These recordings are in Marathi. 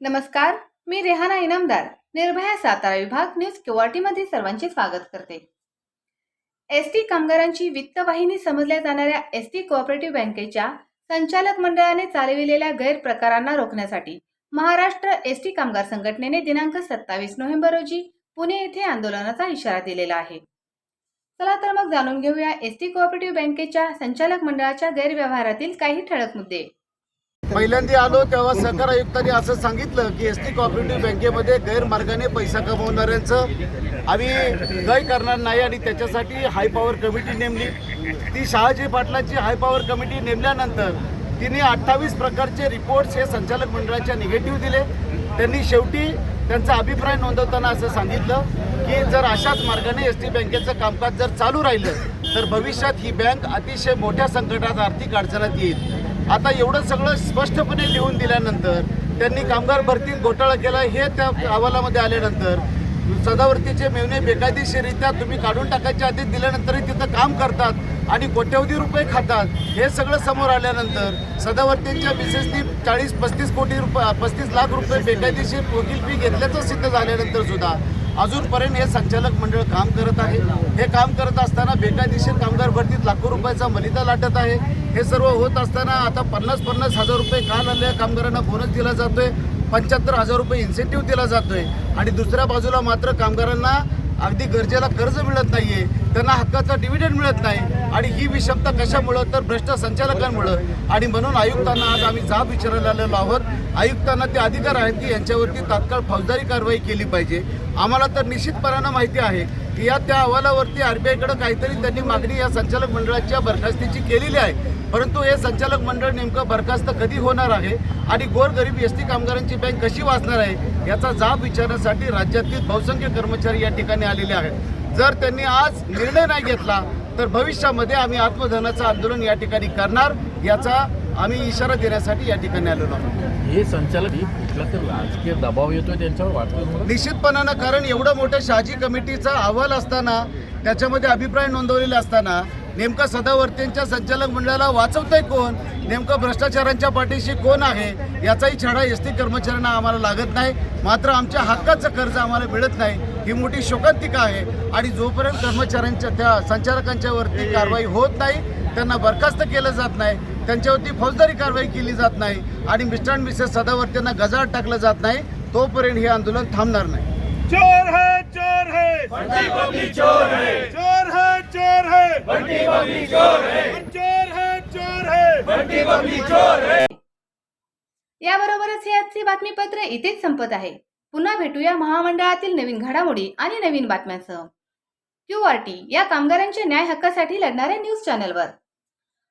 नमस्कार मी रेहाना इनामदार निर्भया सातारा विभाग न्यूज क्युआरटी मध्ये सर्वांचे स्वागत करते. एस टी कामगारांची वित्तवाहिनी समजल्या जाणाऱ्या एस टी कोऑपरेटिव्ह बँकेच्या संचालक मंडळाने चालविलेल्या गैरप्रकारांना रोखण्यासाठी महाराष्ट्र एस टी कामगार संघटनेने दिनांक सत्तावीस नोव्हेंबर रोजी पुणे येथे आंदोलनाचा इशारा दिलेला आहे. चला तर मग जाणून घेऊया एस टी कोऑपरेटिव्ह बँकेच्या संचालक मंडळाच्या गैरव्यवहारातील काही ठळक मुद्दे. पहिल्यांदा आलो तेव्हा सहकार आयुक्तांनी असं सांगितलं की एस टी कॉपरेटिव्ह बँकेमध्ये गैरमार्गाने पैसा कमवणाऱ्यांचं आम्ही गय करणार नाही आणि त्याच्यासाठी हाय पॉवर कमिटी नेमली. ती शहाजी पाटलांची हाय पॉवर कमिटी नेमल्यानंतर तिने अठ्ठावीस प्रकारचे रिपोर्ट्स हे संचालक मंडळाच्या निगेटिव्ह दिले. त्यांनी शेवटी त्यांचा अभिप्राय नोंदवताना असं सांगितलं की जर अशाच मार्गाने एस टी बँकेचं कामकाज जर चालू राहिलं तर भविष्यात ही बँक अतिशय मोठ्या संकटात आर्थिक अडचणात येईल. आता एवढं सगळं स्पष्टपणे लिहून दिल्यानंतर त्यांनी कामगार भरतीत घोटाळा केला हे त्या अहवालामध्ये आल्यानंतर सदावर्तीचे मेवणे बेकायदेशीरित्या तुम्ही काढून टाकायच्या आधी दिल्यानंतरही तिथं काम करतात आणि कोट्यवधी रुपये खातात हे सगळं समोर आल्यानंतर सदावर्तींच्या मिसेसनी चाळीस पस्तीस कोटी रुपये पस्तीस लाख रुपये बेकायदेशीर वकील फी घेतल्याचं सिद्ध झाल्यानंतर सुद्धा अजूनपर्यंत हे संचालक मंडळ काम करत आहे. हे काम करत असताना बेकायदेशीर कामगार भरतीत लाखो रुपयाचा मलिदा लाटत आहे. हे सर्व होत असताना आता पन्नास पन्नास हजार रुपये का आलेल्या कामगारांना बोनस दिला जातोय? पंच्याहत्तर हजार रुपये इन्सेंटिव्ह दिला जातोय. आणि दुसऱ्या बाजूला मात्र कामगारांना अगदी गरजेला कर्ज मिळत नाहीये त्यांना हक्काचा डिव्हिडंड मिळत नाही. आणि ही विषमता कशामुळं तर भ्रष्ट संचालकांमुळं. आणि म्हणून आयुक्तांना आज आम्ही जाब विचारायला आलेलो आहोत. आयुक्तांना ते अधिकार आहेत की यांच्यावरती तात्काळ फौजदारी कारवाई केली पाहिजे. आम्हाला तर निश्चितपणानं माहिती आहे या त्या अहवालावरती आरबीआयकडे काहीतरी त्यांनी मागणी या संचालक मंडळाच्या बरखास्तीची केलेली आहे. परंतु हे संचालक मंडळ नेमकं बरखास्त कधी होणार आहे आणि गोरगरीब एस टी कामगारांची बँक कशी वाचणार आहे याचा जाब विचारण्यासाठी राज्यातील बहुसंख्य कर्मचारी या ठिकाणी आलेले आहेत. जर त्यांनी आज निर्णय नाही घेतला तर भविष्यामध्ये आम्ही आत्मधनाचं आंदोलन या ठिकाणी करणार याचा आम्ही इशारा देण्यासाठी या ठिकाणी आलेलो आहोत. हे संचालक ही कुठला तर राजकीय दबाव येतोय त्यांच्यावर वाटतं निश्चितपणानं कारण एवढं मोठं शहाजी कमिटीचा अहवाल असताना त्याच्यामध्ये अभिप्राय नोंदवलेले असताना नेमकं सदावर्तींच्या संचालक मंडळाला वाचवतंय कोण? नेमकं भ्रष्टाचारांच्या पाठीशी कोण आहे? याचाही छडा एस टी कर्मचाऱ्यांना आम्हाला लागत नाही. मात्र आमच्या हक्काचं कर्ज आम्हाला मिळत नाही. ही मोठी शोकांतिका आहे. आणि जोपर्यंत कर्मचाऱ्यांच्या त्या संचालकांच्या वरती कारवाई होत नाही त्यांना बरखास्त केलं जात नाही. त्यांच्यावरती फौजदारी कारवाई केली जात नाही आणि मिस्टर अँड मिसेस सदावर्तींना गजाआड टाकलं जात नाही तोपर्यंत हे आंदोलन थांबणार नाही. चोर है चोर है। बंटी बबली चोर है। चोर है चोर है। बंटी बबली चोर है। चोर है चोर है। बंटी बबली चोर है। याबरोबरच हे आजचे बातमीपत्र इथेच संपत आहे. पुन्हा भेटूया महामंडळातील नवीन घडामोडी आणि नवीन बातम्यांसह. क्यू आर टी या कामगारांच्या न्याय हक्कासाठी लढणाऱ्या न्यूज चॅनलवर.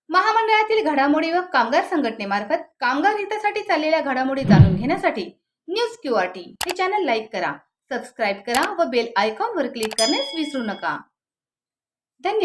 महामंडळातील घडामोडी व कामगार संघटनेमार्फत कामगार हितासाठी चाललेल्या घडामोडी जाणून घेण्यासाठी न्यूज क्यू आर टी. हे चॅनल लाईक करा सबस्क्राईब करा व बेल आयकॉनवर क्लिक करण्यास विसरू नका. धन्यवाद.